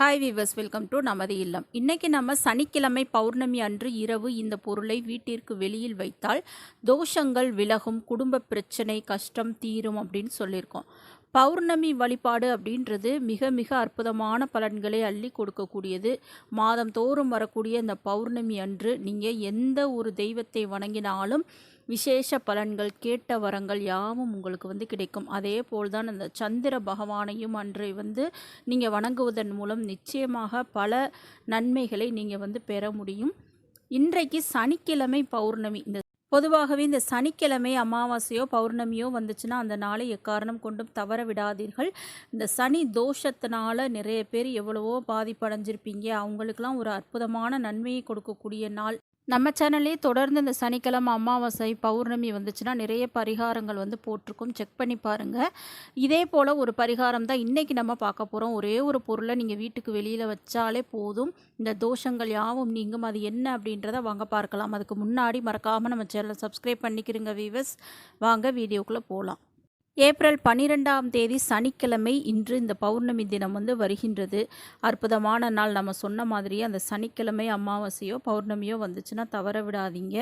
Hi viewers welcome to நமது இல்லம். இன்றைக்கி நம்ம சனிக்கிழமை பௌர்ணமி அன்று இரவு இந்த பொருளை வீட்டிற்கு வெளியில் வைத்தால் தோஷங்கள் விலகும் குடும்ப பிரச்சனை கஷ்டம் தீரும் அப்படின்னு சொல்லியிருக்கோம். பௌர்ணமி வழிபாடு அப்படின்றது மிக மிக அற்புதமான பலன்களை அள்ளி கொடுக்கக்கூடியது. மாதம் தோறும் வரக்கூடிய இந்த பௌர்ணமி அன்று நீங்கள் எந்த ஒரு தெய்வத்தை வணங்கினாலும் விசேஷ பலன்கள் கேட்ட வரங்கள் யாவும் உங்களுக்கு வந்து கிடைக்கும். அதே போல்தான் அந்த சந்திர பகவானையும் அன்று வந்து நீங்கள் வணங்குவதன் மூலம் நிச்சயமாக பல நன்மைகளை நீங்கள் வந்து பெற முடியும். இன்றைக்கு சனிக்கிழமை பௌர்ணமி. இந்த பொதுவாகவே இந்த சனிக்கிழமை அமாவாசையோ பௌர்ணமியோ வந்துச்சுன்னா அந்த நாளை எக்காரணம் கொண்டும் தவற விடாதீர்கள். இந்த சனி தோஷத்தினால நிறைய பேர் எவ்வளவோ பாதிப்படைஞ்சிருப்பீங்க. அவங்களுக்கெல்லாம் ஒரு அற்புதமான நன்மையை கொடுக்கக்கூடிய நாள். நம்ம சேனல்லே தொடர்ந்து இந்த சனிக்கிழமை அமாவாசை பௌர்ணமி வந்துச்சுன்னா நிறைய பரிகாரங்கள் வந்து போட்டிருக்கும். செக் பண்ணி பாருங்கள் இதே போல் ஒரு பரிகாரம் தான் இன்றைக்கி நம்ம பார்க்க போகிறோம் ஒரே ஒரு பொருளை நீங்கள் வீட்டுக்கு வெளியில் வச்சாலே போதும். இந்த தோஷங்கள் யாவும் நீங்கும். அது என்ன அப்படின்றத வாங்க பார்க்கலாம். அதுக்கு முன்னாடி மறக்காமல் நம்ம சேனலை சப்ஸ்கிரைப் பண்ணிக்கிறீங்க வீவர்ஸ் வாங்க வீடியோக்குள்ளே போகலாம் ஏப்ரல் பன்னிரெண்டாம் தேதி சனிக்கிழமை இன்று இந்த பௌர்ணமி தினம் வந்து வருகின்றது. அற்புதமான நாள். நம்ம சொன்ன மாதிரியே அந்த சனிக்கிழமை அமாவாசையோ பௌர்ணமியோ வந்துச்சுன்னா தவற விடாதீங்க.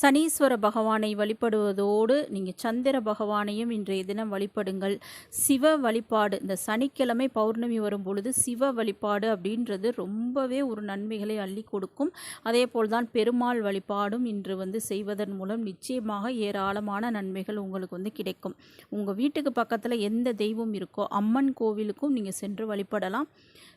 சனீஸ்வர பகவானை வழிபடுவதோடு நீங்கள் சந்திர பகவானையும் இன்றைய தினம் வழிபடுங்கள். சிவ வழிபாடு இந்த சனிக்கிழமை பௌர்ணமி வரும் பொழுது சிவ வழிபாடு அப்படின்றது ரொம்பவே ஒரு நன்மைகளை அள்ளி கொடுக்கும். அதே போல்தான் பெருமாள் வழிபாடும் இன்று வந்து செய்வதன் மூலம் நிச்சயமாக ஏராளமான நன்மைகள் உங்களுக்கு வந்து கிடைக்கும். உங்கள் வீட்டுக்கு பக்கத்தில் எந்த தெய்வம் இருக்கோ அம்மன் கோவிலுக்கும் நீங்கள் சென்று வழிபடலாம்.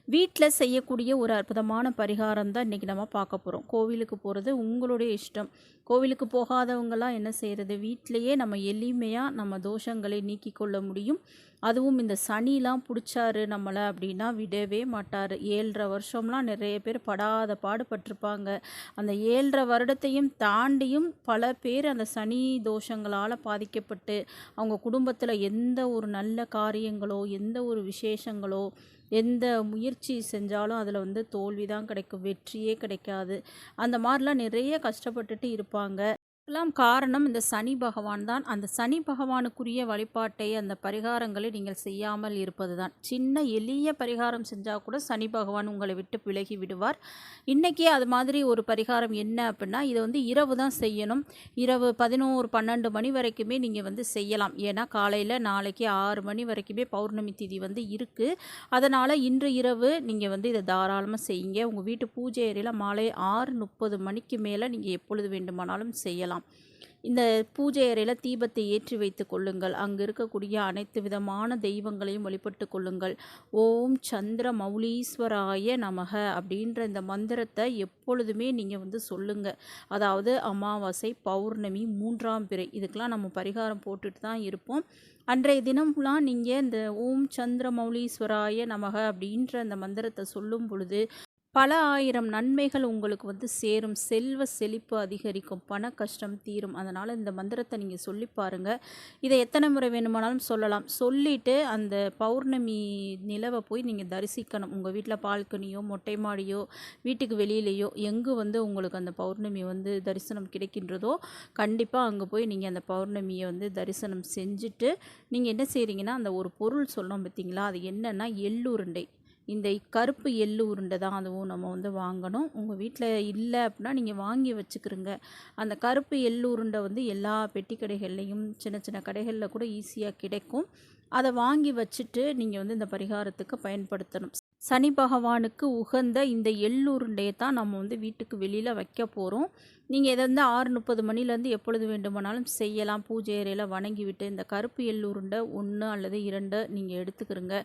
வீட்டில் செய்யக்கூடிய ஒரு அற்புதமான பரிகாரம் தான் இன்றைக்கி நம்ம பார்க்க போகிறோம் கோவிலுக்கு போகிறது உங்களுடைய இஷ்டம். கோவில் கோவிலுக்கு போகாதவங்களாம் என்ன செய்கிறது வீட்டிலையே நம்ம எளிமையாக நம்ம தோஷங்களை நீக்கி கொள்ள முடியும். அதுவும் இந்த சனிலாம் பிடிச்சாரு நம்மளை அப்படின்னா விடவே மாட்டார். ஏழரை வருஷம்லாம் நிறைய பேர் படாத பாடுபட்டிருப்பாங்க. அந்த ஏழரை வருடத்தையும் தாண்டியும் பல பேர் அந்த சனி தோஷங்களால் பாதிக்கப்பட்டு அவங்க குடும்பத்தில் எந்த ஒரு நல்ல காரியங்களோ எந்த ஒரு விசேஷங்களோ எந்த முயற்சி செஞ்சாலும் அதில் வந்து தோல்வி தான் கிடைக்கும். வெற்றியே கிடைக்காது. அந்த மாதிரிலாம் நிறைய கஷ்டப்பட்டுட்டு இருப்பாங்க. எல்லாம் காரணம் இந்த சனி பகவான் தான். அந்த சனி பகவானுக்குரிய வழிபாட்டை அந்த பரிகாரங்களை நீங்கள் செய்யாமல் இருப்பது தான் சின்ன எளிய பரிகாரம் செஞ்சால் கூட சனி பகவான் உங்களை விட்டு விலகி விடுவார். இன்றைக்கி அது மாதிரி ஒரு பரிகாரம் என்ன அப்படின்னா இதை வந்து இரவு தான் செய்யணும். இரவு பதினோரு பன்னெண்டு மணி வரைக்குமே நீங்கள் வந்து செய்யலாம். ஏன்னா காலையில் நாளைக்கு ஆறு மணி வரைக்குமே பௌர்ணமி திதி வந்து இருக்குது அதனால் இன்று இரவு நீங்கள் வந்து இதை தாராளமாக செய்யுங்க. உங்கள் வீட்டு பூஜை ஏரியில் மாலை ஆறு முப்பது மணிக்கு மேலே நீங்கள் எப்பொழுது வேண்டுமானாலும் செய்யலாம். இந்த பூஜை அறையில் தீபத்தை ஏற்றி வைத்து கொள்ளுங்கள். அங்கு இருக்கக்கூடிய அனைத்து விதமான தெய்வங்களையும் வழிபட்டு கொள்ளுங்கள். ஓம் சந்திர மௌலீஸ்வராய நமக அப்படின்ற இந்த மந்திரத்தை எப்பொழுதுமே நீங்கள் வந்து சொல்லுங்கள் அதாவது அமாவாசை பௌர்ணமி மூன்றாம் பிறை. இதுக்கெலாம் நம்ம பரிகாரம் போட்டுட்டு தான் இருப்போம். அன்றைய தினம்லாம் நீங்கள் இந்த ஓம் சந்திர மௌலீஸ்வராய நமக அப்படின்ற அந்த மந்திரத்தை சொல்லும் பொழுது பல ஆயிரம் நன்மைகள் உங்களுக்கு வந்து சேரும். செல்வ செழிப்பு அதிகரிக்கும். பண கஷ்டம் தீரும். அதனால் இந்த மந்திரத்தை நீங்கள் சொல்லி பாருங்கள் இதை எத்தனை முறை வேணுமானாலும் சொல்லலாம். சொல்லிவிட்டு அந்த பௌர்ணமி நிலவை போய் நீங்கள் தரிசிக்கணும். உங்கள் வீட்டில் பால்கனியோ மொட்டை மாடியோ வீட்டுக்கு வெளியிலேயோ எங்கு வந்து உங்களுக்கு அந்த பௌர்ணமி வந்து தரிசனம் கிடைக்கின்றதோ கண்டிப்பாக அங்கே போய் நீங்கள் அந்த பௌர்ணமியை வந்து தரிசனம் செஞ்சுட்டு நீங்கள் என்ன செய்கிறீங்கன்னா அந்த ஒரு பொருள் சொல்லணும் பார்த்தீங்களா அது என்னென்னா எள்ளுருண்டை. இந்த கருப்பு எள்ளு உருண்டை தான் அதுவும் நம்ம வந்து வாங்கணும். உங்கள் வீட்டில் இல்லை அப்படின்னா நீங்கள் வாங்கி வச்சுக்கிறோங்க அந்த கருப்பு எள்ளு உருண்டை வந்து எல்லா பெட்டி கடைகள்லையும் சின்ன சின்ன கடைகளில் கூட ஈஸியாக கிடைக்கும். அதை வாங்கி வச்சுட்டு நீங்கள் வந்து இந்த பரிகாரத்துக்கு பயன்படுத்தணும். சனி பகவானுக்கு உகந்த இந்த எள்ளுருண்டையை தான் நம்ம வந்து வீட்டுக்கு வெளியில் வைக்க போகிறோம் நீங்கள் இதை வந்து ஆறு முப்பது மணிலேருந்து எப்பொழுது வேண்டுமானாலும் செய்யலாம். பூஜை அறையில் வணங்கிவிட்டு இந்த கருப்பு எள்ளுருண்டை ஒன்று அல்லது இரண்டு நீங்கள் எடுத்துக்கிறங்க.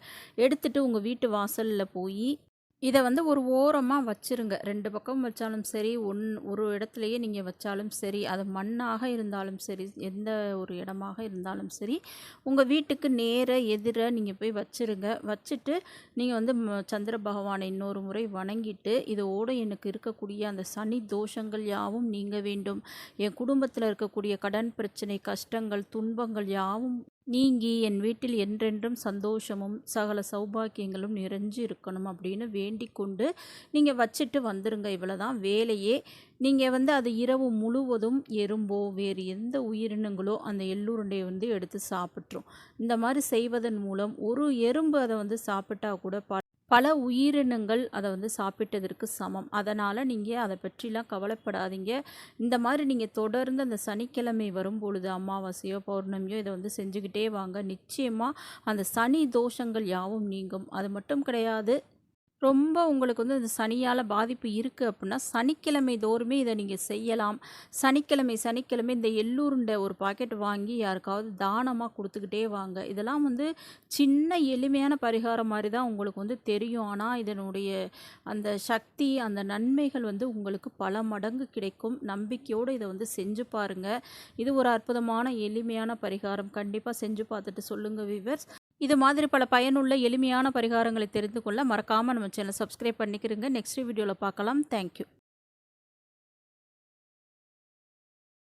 எடுத்துகிட்டு உங்கள் வீட்டு வாசலில் போய் இதை வந்து ஒரு ஓரமாக வச்சுருங்க. ரெண்டு பக்கம் வச்சாலும் சரி ஒன் ஒரு இடத்துலையே நீங்கள் வச்சாலும் சரி அது மண்ணாக இருந்தாலும் சரி எந்த ஒரு இடமாக இருந்தாலும் சரி உங்கள் வீட்டுக்கு நேர எதிர நீங்கள் போய் வச்சுருங்க. வச்சுட்டு நீங்கள் வந்து சந்திர பகவானை இன்னொரு முறை வணங்கிட்டு இதோடு எனக்கு இருக்கக்கூடிய அந்த சனி தோஷங்கள் யாவும் நீங்க வேண்டும். என் குடும்பத்தில் இருக்கக்கூடிய கடன் பிரச்சனை கஷ்டங்கள் துன்பங்கள் யாவும் நீங்கி என் வீட்டில் என்றென்றும் சந்தோஷமும் சகல சௌபாக்கியங்களும் நிறைஞ்சு இருக்கணும் அப்படின்னு வேண்டி கொண்டு நீங்கள் வச்சுட்டு வந்துருங்க. இவ்வளோ தான் வேலையே. நீங்கள் வந்து அது இரவு முழுவதும் எறும்போ வேறு எந்த உயிரினங்களோ அந்த எள்ளுருண்டையை வந்து எடுத்து சாப்பிட்ரும் இந்த மாதிரி செய்வதன் மூலம் ஒரு எறும்பு அதை வந்து சாப்பிட்டா கூட ப பல உயிரினங்கள் அதை வந்து சாப்பிட்டதற்கு சமம். அதனால் நீங்கள் அதை பற்றிலாம் கவலைப்படாதீங்க. இந்த மாதிரி நீங்கள் தொடர்ந்து அந்த சனிக்கிழமை வரும்பொழுது அமாவாசையோ பௌர்ணமியோ இதை வந்து செஞ்சுக்கிட்டே வாங்க. நிச்சயமாக அந்த சனி தோஷங்கள் யாவும் நீங்கும். அது மட்டும் கிடையாது ரொம்ப உங்களுக்கு வந்து அந்த சனியால் பாதிப்பு இருக்குது அப்படின்னா சனிக்கிழமை தோறுமே இதை நீங்கள் செய்யலாம். சனிக்கிழமை சனிக்கிழமை இந்த எள்ளூருண்டை ஒரு பாக்கெட் வாங்கி யாருக்காவது தானமாக கொடுத்துக்கிட்டே வாங்க. இதெல்லாம் வந்து சின்ன எளிமையான பரிகாரம் மாதிரி தான் உங்களுக்கு வந்து தெரியும். ஆனால் இதனுடைய அந்த சக்தி அந்த நன்மைகள் வந்து உங்களுக்கு பல மடங்கு கிடைக்கும். நம்பிக்கையோடு இதை வந்து செஞ்சு பாருங்கள் இது ஒரு அற்புதமான எளிமையான பரிகாரம். கண்டிப்பாக செஞ்சு பார்த்துட்டு சொல்லுங்கள் விவர்ஸ் இது மாதிரி பல பயனுள்ள எளிமையான பரிகாரங்களை தெரிந்து கொள்ள மறக்காமல் நம்ம சேனல் சப்ஸ்கிரைப் பண்ணிக்கிறங்க நெக்ஸ்ட் வீடியோவில் பார்க்கலாம். தேங்க்யூ